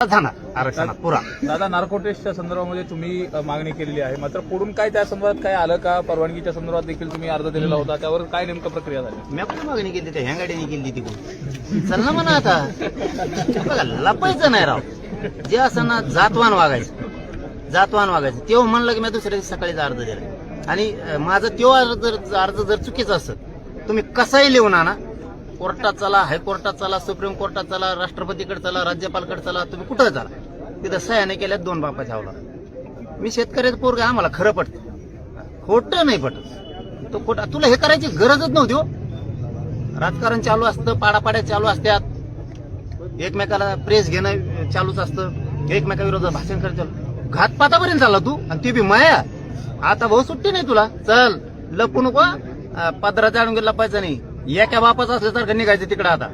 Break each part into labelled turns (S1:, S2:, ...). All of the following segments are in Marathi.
S1: जाणार आरक्षणात पुरा.
S2: दादा नार्कोटेसच्या संदर्भामध्ये तुम्ही अ, मागणी केलेली आहे. मात्र पुढून काय त्या संदर्भात काय आलं का? परवानगीच्या संदर्भात देखील तुम्ही अर्ज दिलेला होता. त्यावर काय नेमकं प्रक्रिया झाली?
S1: मी कुठे मागणी केली त्या ह्या गाडीने केली तिकडून चल ना म्हणा आता. बघा लपायचं नाही राव. जे असं ना जातवान वागायचं. जातवान वागायचं. तेव्हा म्हणलं की मी दुसऱ्या दिवशी सकाळीच अर्ज दिला. आणि अं, माझं तेव्हा अर्ज जर अर्ज जर चुकीचा असत तुम्ही कसाही लिहून आणा. कोर्टात चला हायकोर्टात चला सुप्रीम कोर्टात चला राष्ट्रपतीकडे चला राज्यपालकडे चला तुम्ही कुठं चला. तिथं सह्याने केल्यात दोन बापा झावला. मी शेतकऱ्याचं पोरग आम्हाला खरं पडतं खोटं नाही पटत. तो खोटा तुला हे करायची गरजच नव्हती हो. राजकारण चालू असतं पाडापाड्या चालू असतात. एकमेकाला प्रेस घेणं चालूच असतं. एकमेकाविरोधात भाषण करत चालू. घातपातापर्यंत चालला तू आणि ती बी माया. आता भाऊ सुट्टी नाही तुला. चल लपू नको पदरा जाणून आणून गेला लपायचं नाही. एका बापाचं असल्यासारखं निघायचं तिकडं आता.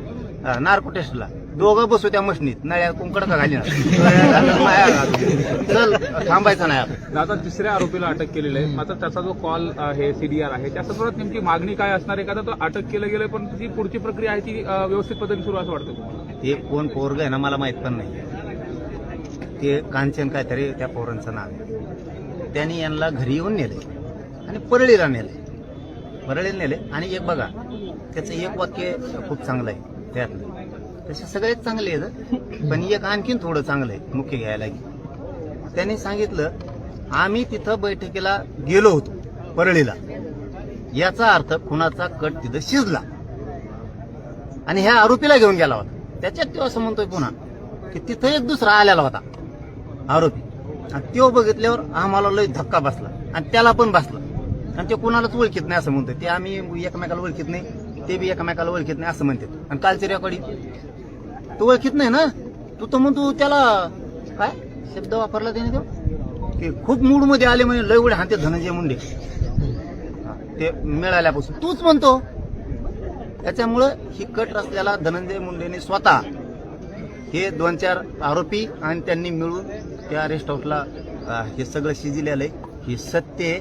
S1: नार्को टेस्टला दोघं बसू त्या मशनीत. नळ्या कुंकड का घाली चल थांबायचं नाही आपण
S2: दादा तिसऱ्या आरोपीला अटक केलेली आहे. मात्र त्याचा जो कॉल आहे सीडीआर आहे त्या संदर्भात नेमकी मागणी काय असणार आहे? का तर तो अटक केलं गेलं पण ती पुढची प्रक्रिया आहे ती व्यवस्थित पद्धतीने सुरू असं वाटतं?
S1: ते कोण पोरग आहे ना मला माहीत पण नाही. ते कांचन काहीतरी त्या पोरांचं नाव आहे. त्यांनी यांना घरी येऊन नेले आणि परळीला नेले परळीला नेले. आणि एक बघा त्याचं एक वाक्य खूप चांगलं आहे त्यातलं. तसे सगळेच चांगले आहेत पण एक आणखीन थोडं चांगलं आहे मुख्य घ्यायला की. त्यांनी सांगितलं आम्ही तिथं बैठकीला गेलो होतो परळीला. याचा अर्थ खुनाचा कट तिथं शिजला. आणि ह्या आरोपीला घेऊन गेला होता. त्याच्यात तो असं म्हणतोय पुन्हा की तिथं एक दुसरा आलेला होता आरोपी. आणि तो बघितल्यावर आम्हाला लय धक्का बसला. आणि त्याला पण बसला. आणि ते कुणालाच ओळखीत नाही असं म्हणतात ते आम्ही एकमेकाला ओळखीत नाही ते बी एकमेकाला ओळखीत नाही असं म्हणतात. आणि कालची रेकॉर्डिंग? तो ओळखीत नाही ना? तू तर म्हणतो त्याला काय? शब्द वापरला त्याने तो? की खूप मूडमध्ये आले म्हणे लय उडे हाते धनंजय मुंडे. ते मिळाल्यापासून. तूच म्हणतो. त्याच्यामुळं ही कट रचल्याला धनंजय मुंडेने स्वतः हे दोन चार आरोपी आणि त्यांनी मिळून त्या रेस्ट हाऊसला हे सगळं शिजिलेलं आहे. हे सत्य आहे.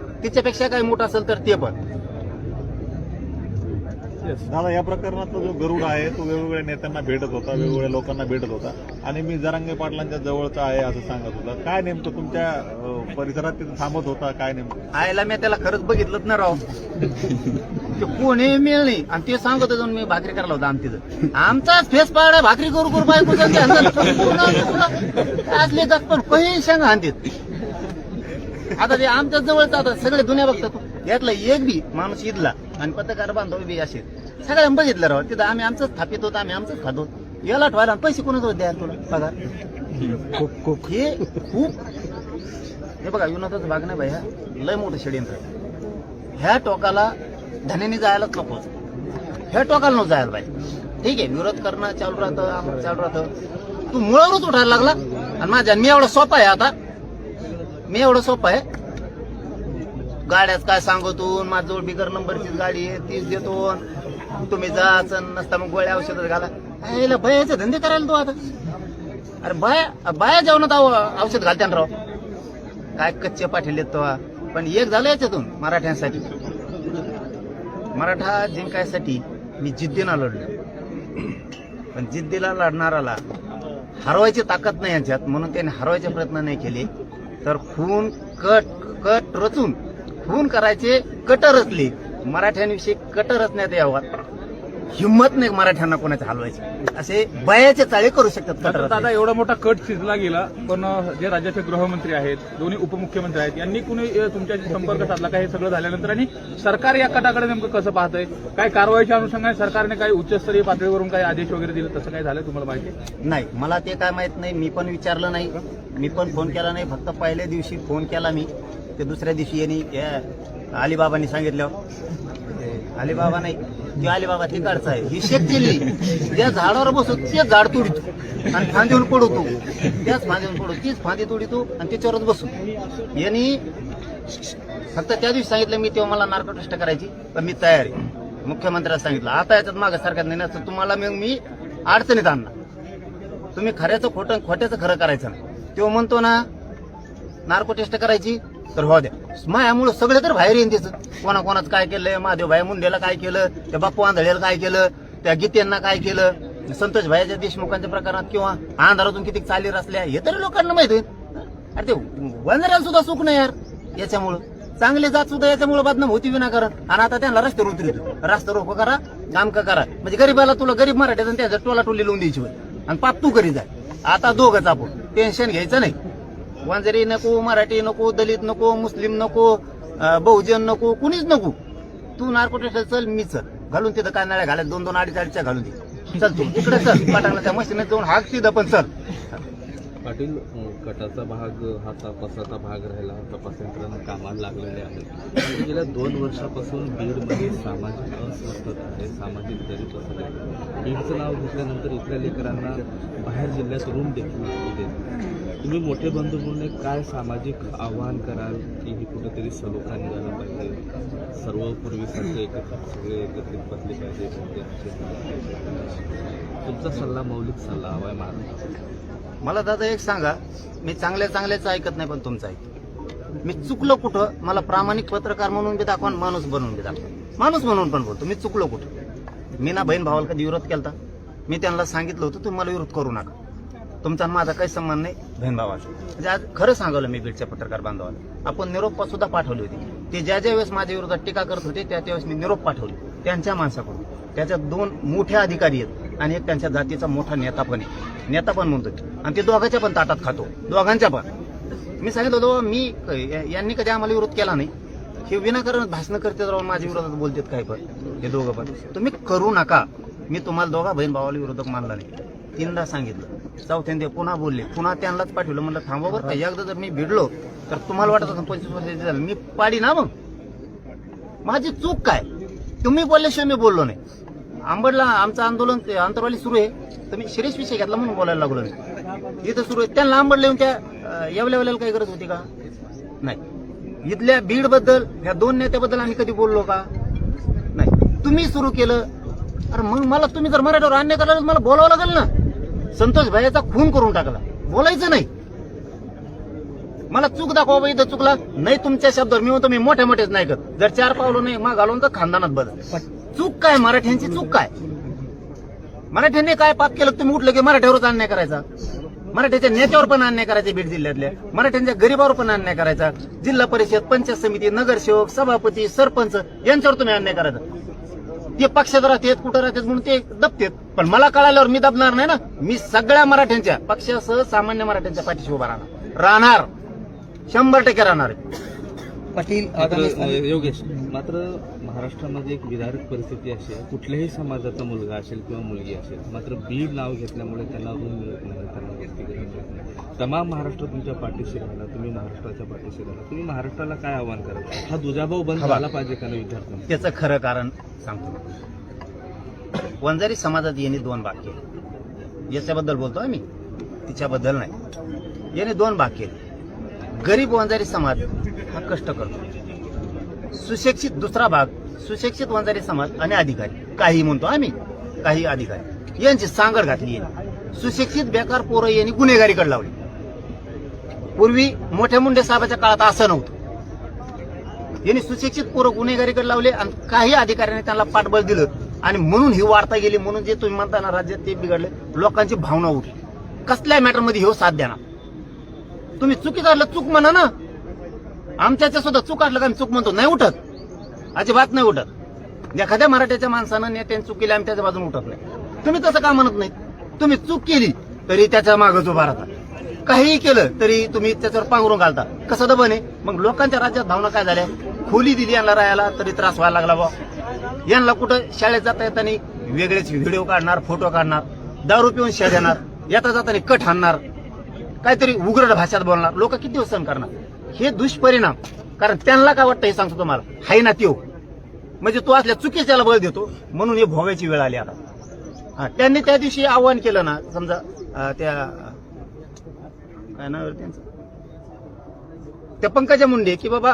S1: तिच्यापेक्षा काय मोठं असेल तर ते पण
S3: दादा या प्रकरणातला जो गरुड आहे तो वेगवेगळ्या नेत्यांना भेटत होता वेगवेगळ्या लोकांना भेटत होता आणि मी जरांगे पाटलांच्या जवळचा आहे असं सांगत होता काय नेमकं तुमच्या परिसरात तिथं थांबत होता काय नेमकं
S1: आयला मी त्याला खरंच बघितलंच ना राव ते कोणी मिळ नाही आणि ते सांगत होतो मी भाकरी करायला होता आमचं आमचाच फेस पाडा भाकरी करू करू बायको असले पण काही सांगा आणतात आता ते आमच्या जवळच आता सगळे दुनिया बघतात यातला एक बी माणूस इथला आणि पत्रकार बांधव बी असे. सगळ्यांना बघितलं राव. तिथं आम्ही आमचंच थापित होतो आम्ही आमचंच खातो. याला ठेवायला पैसे कोणाच द्या तुला? पगार. हे खूप हे बघा विनोदाचं भाग नाही भैया. लय मोठं षडयंत्र. ह्या टोकाला धन्याने जायलाच नको. ह्या टोकाला नको जायला पाहिजे. ठीक आहे विरोध करणं चालू राहतं आमचं चालू राहतं. तू मुळावरच उठायला लागला. आणि माझ्या मी एवढा सोपा आहे आता. मी एवढं सोपं आहे. गाड्याच काय सांगतो माझ्याजवळ बिगर नंबरचीच गाडी आहे तीच देतो तुम्ही जाच नसता मग गोळ्या औषधात घाला. याला बयाचे धंदे करायला तू आता. अरे बाया बाया जेवणात औ- औषध घालते ना राव. काय कच्चे पाठवले तो. पण एक झालं याच्यातून मराठ्यांसाठी. मराठा जिंकायसाठी मी जिद्दीनं लढलो पण जिद्दीला लढणाराला हरवायची ताकद नाही यांच्यात म्हणून त्यांनी हरवायचे प्रयत्न नाही केले. तर खून कट कट रचून खून करायचे कट रचले. मराठ्यांविषयी कट रचण्यात यावं. हिंमत नाही मराठ्यांना कोणाच्या हलवायची. असे बयाचे चाळे करू शकतात.
S2: दादा एवढा मोठा कट शिजला गेला पण जे राज्याचे गृहमंत्री आहेत दोन्ही उपमुख्यमंत्री आहेत यांनी कुणी तुमच्याशी संपर्क साधला का? हे सगळं झाल्यानंतर आणि सरकार या कटाकडे नेमकं कसं पाहतंय? काय कारवाईच्या अनुषंगाने सरकारने काही उच्चस्तरीय पातळीवरून काही आदेश वगैरे दिले? तसं काय झालं तुम्हाला माहिती आहे?
S1: नाही मला ते काय माहीत नाही. मी पण विचारलं नाही. मी पण फोन केला नाही. फक्त पहिल्या दिवशी फोन केला मी. ते दुसऱ्या दिवशी यांनी अलिबाबांनी सांगितलं. ते अलिबाबा नाही. ते अलिबाबा तिकडचा आहे. ही शेत ज्या झाडावर बसतो ते झाड तोडितो. आणि फांदीहून पडू त्याच फांदीहून पडू तीच फांदी तोडितो आणि त्याच्यावरच बसू यांनी फक्त त्या दिवशी सांगितलं मी तेव्हा मला नार्को टेस्ट करायची पण मी तयार आहे. मुख्यमंत्र्याला सांगितलं आता याच्यात मागे सरकार नाही तर तुम्हाला मग मी अडचणीत आणणार. तुम्ही खऱ्याचं खोटं खोट्याचं खरं करायचं तो म्हणतो ना नार्को टेस्ट करायची तर हो द्या. मायामुळं सगळे तर बाहेर येईन तिचं. कोणा कोणाचं काय केलंय महादेव भाई मुंडेला काय केलं त्या बाप्पू आंधळेला काय केलं त्या गीतेंना काय केलं संतोष भाईच्या देशमुखांच्या प्रकारात किंवा अंधारातून किती चाली रचल्या हे तरी लोकांना माहीत होईल अरे ते वंजऱ्याला सुद्धा सुख नाही यार. याच्यामुळं. चांगले जात सुद्धा याच्यामुळे बदनाम होती विनाकारण. आणि आता त्यांना रस्त्यावर उतरतो रस्ता रोखो करा काम का करा. म्हणजे गरीबाला तुला गरीब मराठ्याचा त्याच्या टोला टोली लावून द्यायची आणि पाप तू करी जाय आता दोघच आपण. टेन्शन घ्यायचं नाही. वंजारी नको मराठी नको दलित नको मुस्लिम नको बहुजन नको कुणीच नको. तू नार्कोटेशन चल मी चल. घालून तिथं काय नाळ्या घालत दोन दोन अडीच अडीचच्या घालून दे. चल तू. तिकडे चल. पाटाला त्या मशीन जाऊन हाक तिथं पण चल.
S4: पाटील कटाचा भाग हा तपासाचा भाग राहिला. तपास यंत्रणा कामाला लागलेले आहे गेल्या दोन वर्षापासून बीडमध्ये सामाजिक अस्वस्थता आहे. सामाजिक दरी आहे. बीडचं नाव घेतल्यानंतर इथल्या लेकरांना बाहेर जिल्ह्यात रूम देखील देत तुम्ही मोठे बंधू म्हणून काय सामाजिक आव्हान कराल की ही कुठेतरी सलोखा निघायला पाहिजे? सर्व पूर्वीसारखे एकत्र सगळे एकत्रित बसले पाहिजे. तुमचा सल्ला मौलिक सल्ला हवा आहे महाराष्ट्रात
S1: मला दादा एक सांगा. मी चांगल्या चांगल्याच ऐकत नाही पण तुमचं ऐकतो. मी चुकलो कुठं? मला प्रामाणिक पत्रकार म्हणून बी दाखवा माणूस बनवून बी दाखवा. माणूस म्हणून पण बोलतो. मी चुकलो कुठं? मी ना बहीण भावाला कधी विरोध केलता? मी त्यांना सांगितलं होतं तुम्ही मला विरोध करू नका. तुमचा आणि माझा काही संबंध नाही. बहीण भावाचा. म्हणजे आज खरं सांगवलं मी बीडच्या पत्रकार बांधवाला. आपण निरोप सुद्धा पाठवली होती. ते ज्या ज्या वेळेस माझ्या विरोधात टीका करत होते त्या त्यावेळेस मी निरोप पाठवली. त्यांच्या माणसाकडून. त्याच्यात दोन मोठे अधिकारी आहेत आणि एक त्यांच्या जातीचा मोठा नेता पण आहे. नेता पण म्हणतो आणि ते दोघांच्या पण ताटात खातो. दोघांच्या पण. मी सांगितलं होतं मी यांनी कधी आम्हाला विरोध केला नाही. हे विनाकारण भाषणं करते राहून माझ्या विरोधात बोलतात काय पण. हे दोघं पण. तुम्ही करू नका. मी तुम्हाला दोघा बहीण भावाला विरोधक मानला नाही. तीनदा सांगितलं. चौथ्यांदा पुन्हा बोलले. पुन्हा त्यांनाच पाठवलं. म्हणलं थांबा बरं का एकदा जर मी भिडलो तर तुम्हाला वाटत होतं पंचवीस वर्षाचे झालं. मी पाडी ना मग? माझी चूक काय? तुम्ही बोलल्याशिवाय मी बोललो नाही. आंबडला आमचं आंदोलन अंतरवाली सुरू आहे. तर मी शिरीष विषय घेतला म्हणून बोलायला लागलो नाही इथं सुरू आहे. त्यांना आंबडला येऊन त्या येवल्या वेळेला काही गरज होती का? नाही. इथल्या बीडबद्दल ह्या दोन नेत्याबद्दल आम्ही कधी बोललो का? नाही. तुम्ही सुरू केलं. अरे मग मला तुम्ही जर मराठीवर अन्याय करायला मला बोलावं लागेल ना? संतोष भाईचा खून करून टाकला. बोलायचं नाही. मला चूक दाखवा बाई इथं चुकला. नाही तुमच्या शब्दावर मी म्हणतो मी मोठ्या मोठेच नाही करत जर चार पावलं नाही मग घालून तर खानदानात बदल. चूक काय? मराठ्यांची चूक काय? मराठ्यांनी काय पाप केलं? तुम्ही उठलं की मराठ्यावरच अन्याय करायचा. मराठ्याच्या नेत्यावर पण अन्याय करायचे बीड जिल्ह्यातल्या मराठ्यांच्या गरीबावर पण अन्याय करायचा. जिल्हा परिषद पंचायत समिती नगरसेवक सभापती सरपंच यांच्यावर तुम्ही अन्याय करायचा. ते पक्षात राहतात कुठं राहतात म्हणून ते दबतेत. पण मला कळाल्यावर मी दबणार नाही ना. मी सगळ्या मराठ्यांच्या पक्षासह सामान्य मराठ्यांच्या पाठीशी उभा राहणार. राहणार. शंभर टक्के राहणार.
S5: पाटील
S4: मात्र योगेश मात्र महाराष्ट्रामध्ये एक विदारक परिस्थिती अशी आहे कुठल्याही समाजाचा मुलगा असेल किंवा मुलगी असेल मात्र बीड नाव घेतल्यामुळे त्यांना रूम मिळत नाही त्यांना व्यक्तिगत मिळत नाही. तमाम महाराष्ट्र तुमच्या पाठीशी राहिला तुम्ही महाराष्ट्राच्या पाठीशी राहिला तुम्ही महाराष्ट्राला काय आव्हान कराल? हा दुजाभाव बंद झाला पाहिजे का नाही विद्यार्थ्यांना
S1: त्याचं खरं कारण सांगतो. वंजारी समाजात येणे दोन केले. याच्याबद्दल बोलतो आम्ही. तिच्याबद्दल नाही. याने दोन भाग केले. गरीब वंजारी समाज हा कष्ट करतो. सुशिक्षित दुसरा भाग सुशिक्षित वंजारी समाज आणि अधिकारी. काही म्हणतो आम्ही काही अधिकारी. यांची सांगड घातली सुशिक्षित बेकार पोरं यांनी गुन्हेगारीकडे लावली. पूर्वी मोठ्या मुंडे साहेबाच्या काळात असं नव्हतं. यांनी सुशिक्षित पोरं गुन्हेगारीकडे लावले आणि काही अधिकाऱ्यांनी त्यांना पाठबळ दिलं आणि म्हणून ही वार्ता गेली म्हणून जे तुम्ही म्हणता ना राज्यात ते बिघडले लोकांची भावना उठली. कसल्या मॅटरमध्ये हो साथ देणार? तुम्ही चुकी काढलं चूक म्हणा ना. आमच्याच्या सुद्धा चूक काढलं का आम्ही चूक म्हणतो. नाही उठत. अजिबात नाही उठत. एखाद्या मराठ्याच्या माणसानं नेत्याने चूक केली आम्ही त्याच्या बाजून उठत नाही. तुम्ही तसं का म्हणत नाही तुम्ही चूक केली तरी त्याच्या मागच उभा राहता काहीही केलं तरी तुम्ही त्याच्यावर पांघरून घालता. कसं दबने मग लोकांच्या राज्यात भावना काय झाल्या? खोली दिली यांना राहायला तरी त्रास व्हायला लागला बा यांना कुठं शाळेत जाता येताना वेगळेच व्हिडिओ काढणार फोटो काढणार दारू पिऊन शेळ देणार येता जाताना कट आणणार काहीतरी उग्र भाषेत बोलणार. लोक किती दिवस सहन करणार? हे दुष्परिणाम. कारण त्यांना काय वाटतं हे सांगतो तुम्हाला. हाय ना त्यो. म्हणजे तो असल्या चुकीच्याला बळ देतो. म्हणून हे भोगायची वेळ आली आता. हा, त्यांनी त्या दिवशी आव्हान केलं ना समजा त्या काय नाव त्यांचं? त्या पंकजा मुंडे की बाबा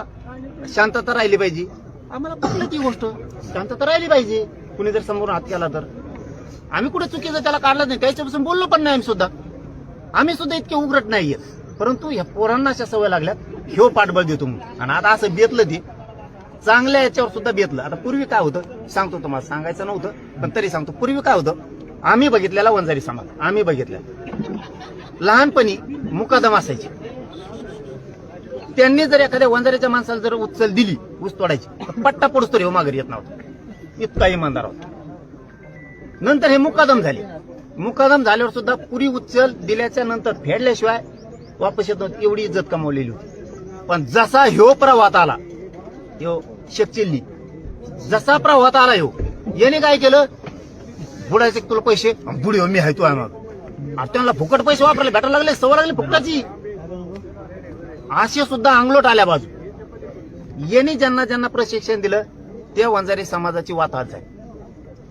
S1: शांतता राहिली पाहिजे. आम्हाला पटलं ती गोष्ट? शांतता राहिली पाहिजे. कुणी जर समोरून हात केला तर. आम्ही कुठे चुकीचं त्याला काढलं नाही. त्याच्यापासून बोललो पण नाही आम्ही सुद्धा. आम्ही सुद्धा इतके उघडत नाहीये. परंतु ह्या पोरांना अशा सवय लागल्यात ह्यो पाठबळ देतो म्हणून. आणि आता असं बेतलं ते चांगल्या याच्यावर सुद्धा बेतलं. आता पूर्वी काय होतं? सांगतो तुम्हाला सांगायचं नव्हतं पण तरी सांगतो. पूर्वी काय होतं? आम्ही बघितलेला वंजारी समाज. आम्ही बघितल्या लहानपणी मुकादम असायची. त्यांनी जर एखाद्या वंजाऱ्याच्या माणसाला जर उचल दिली ऊस तोडायची पट्टा पडूस तरी हो माघारी येत नव्हता. इतका इमानदार होता. नंतर हे मुकादम झाले. मुकादम झाल्यावर सुद्धा पुरी उचल दिल्याच्या नंतर फेडल्याशिवाय वापस येत नव्हती. एवढी इज्जत कमावलेली होती. पण जसा ह्यो प्रवाहात आला ह्यो शेख चिल्ली जसा प्रवाहात आला ह्यो याने काय केलं? बुडायचे तुला पैसे. बुडी हो, मी आहे तू आहे मग त्यांना फुकट पैसे वापरायला भेटायला लागले सवय लागली फुकटाची. असे सुद्धा अंगलोट आल्या बाजू. यांनी ज्यांना ज्यांना प्रशिक्षण दिलं ते वंजारी समाजाची वाताहत झाली.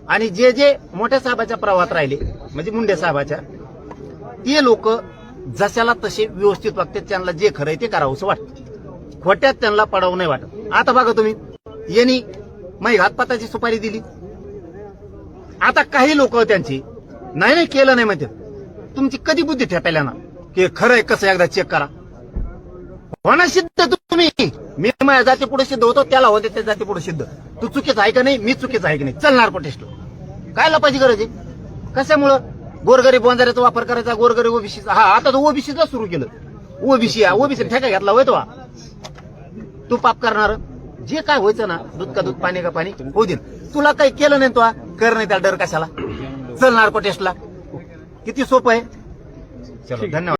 S1: आणि जे जे मोठ्या साहेबाच्या प्रवाहात राहिले म्हणजे मुंडे साहेबाच्या ते लोक जशाला तसे व्यवस्थित वागतात त्यांना जे खरंय ते करावंसं वाटतं. खोट्यात त्यांना पडावं नाही वाटत. आता बघा तुम्ही यांनी माही घातपाताची सुपारी दिली. आता काही लोक त्यांची नाही नाही केलं नाही म्हणते तुमची कधी बुद्धी ठेपायला ना की खरंय कसं एकदा चेक करा. होणार सिद्ध तुम्ही मी माझ्या जाती पुढे सिद्ध होतो त्याला होते त्या जाती पुढे सिद्ध. तू चुकीचं आहे का नाही मी चुकीचं आहे की नाही? चलणार टेस्ट काय लपायची गरज आहे? कशामुळं? गोरगरीब बंजाऱ्याचा वापर करायचा गोरगरीब ओबीसीचा हा आता तो ओबीसीचा सुरू केलं. ओबीसी ओबीसी ठेका घेतला होय तो तू पाप करणार. जे काय व्हायचं ना दूध का दूध पाणी का पाणी होऊ दे. तुला काही केलं नाही तो कर नाही त्या डर कशाला. चलणार टेस्टला किती सोपं आहे. चलो धन्यवाद.